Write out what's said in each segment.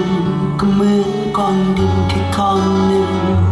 นก็เหมือนก้อนดินแค่ก้อนหนึ่ง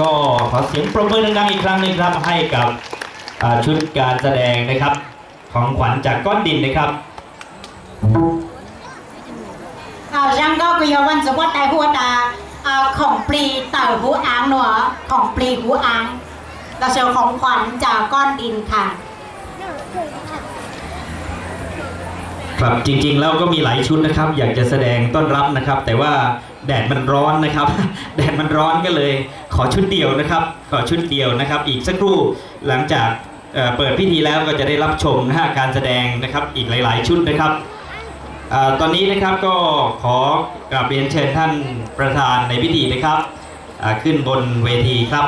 ก็ขอเสียงปรบมือดังๆอีกครั้งหนึงครับให้กับอ่าชุดการแสดงนะครับ ของขวัญจากก้อนดินนะครับ à, răng có bây giờ văn số quát đại hua ta à, khổng pli tờ hú áng nữa khổng pli hú áng เราเชิญของขวัญจากก้อนดินค่ะครับจริงๆแล้วก็มีหลายชุดนะครับ อยากจะแสดงต้อนรับนะครับ แต่ว่า แดดมันร้อนนะครับ แดดมันร้อนก็เลยขอชุดเดียวนะครับ ขอชุดเดียวนะครับ อีกสักครู่หลังจากเเปิดพิธีแล้วก็จะได้รับชมนะฮะการแสดงนะครับอีกหลาย ๆ ชุดนะครับอตอนนี้นะครับก็ขอกราบเรียนเชิญท่านประธานในพิธีนะครับขึ้นบนเวทีครับ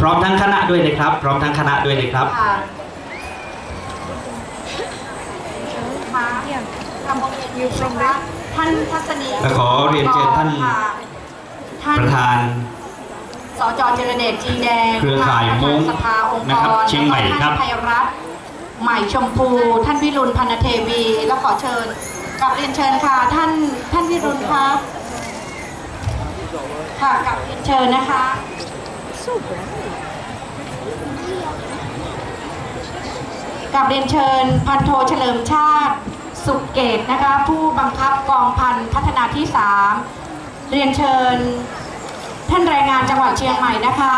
พร้อมทั้งคณะด้วยนะครับ พร้อมทั้งคณะด้วยนะครับ ค่ะมา ทำองค์เอกอยู่ตรงนี้ท่านทัศนีและขอเรียนเชิญท่านค่ะท่านประธาน สจเจริญเดชจีแดงเครือข่ายม้งสภาองค์กนะครับรเชียงใหม่ครับ ท่านไพรัตน์ใหม่ชมพู ท่านวิรุณพันเทวี แล้วขอเชิญกลับเรียนเชิญค่ะท่านท่านวิรุณคะค่ะกลับเรียนเชิญนะคะ กับเรียนเชิญพันโทเฉลิมชาติ สุขเกตนะคะผู้บังคับกองพันพัฒนาที่ 3 เรียนเชิญ ท่านแรงงานจังหวัดเชียงใหม่นะคะ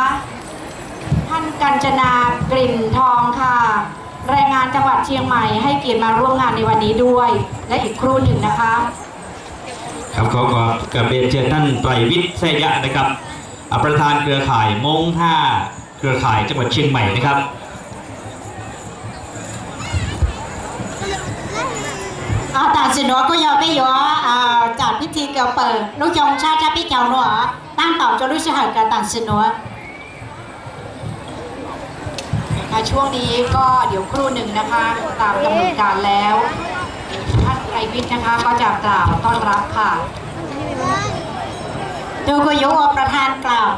ท่านกัญจนากลิ่นทองค่ะ แรงงานจังหวัดเชียงใหม่ให้เกียรติมาร่วมงานในวันนี้ด้วย และอีกครู่หนึ่งนะคะครับขอขอกราบเรียนเชิญท่านไตรวิทย์แสยะนะครับอ่าประธานเครือข่ายมงห้าเครือข่ายจังหวัดเชียงใหม่นะครับ À, tại sự đó có giờ bây giờ à, trả พิธีเกี่ยวเปิดลูกยงชาติพี่เจ้าหนัวตั้งต่อจนรู้สึกหายกับต่างสินนัวค่ะช่วงนี้ก็เดี๋ยวครู่หนึ่งนะคะ ตามกำหนดการแล้วท่านไตรวิทย์นะคะก็จะกล่าวต้อนรับค่ะดูกุยุประธานกล่าว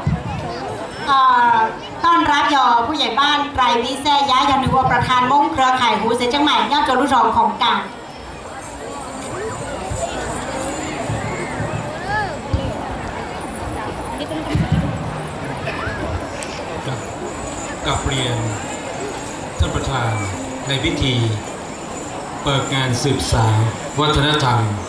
ต้อนรับยอผู้ใหญ่บ้านไตรวิเศษย้ายยานึกว่าประธานมงเครือข่ายหูเสียจังใหม่ยอดจนรู้รองของกลาง งกับกับเรียนท่านประธานในพิธี เปิดงานสืบสารวัฒนธรรม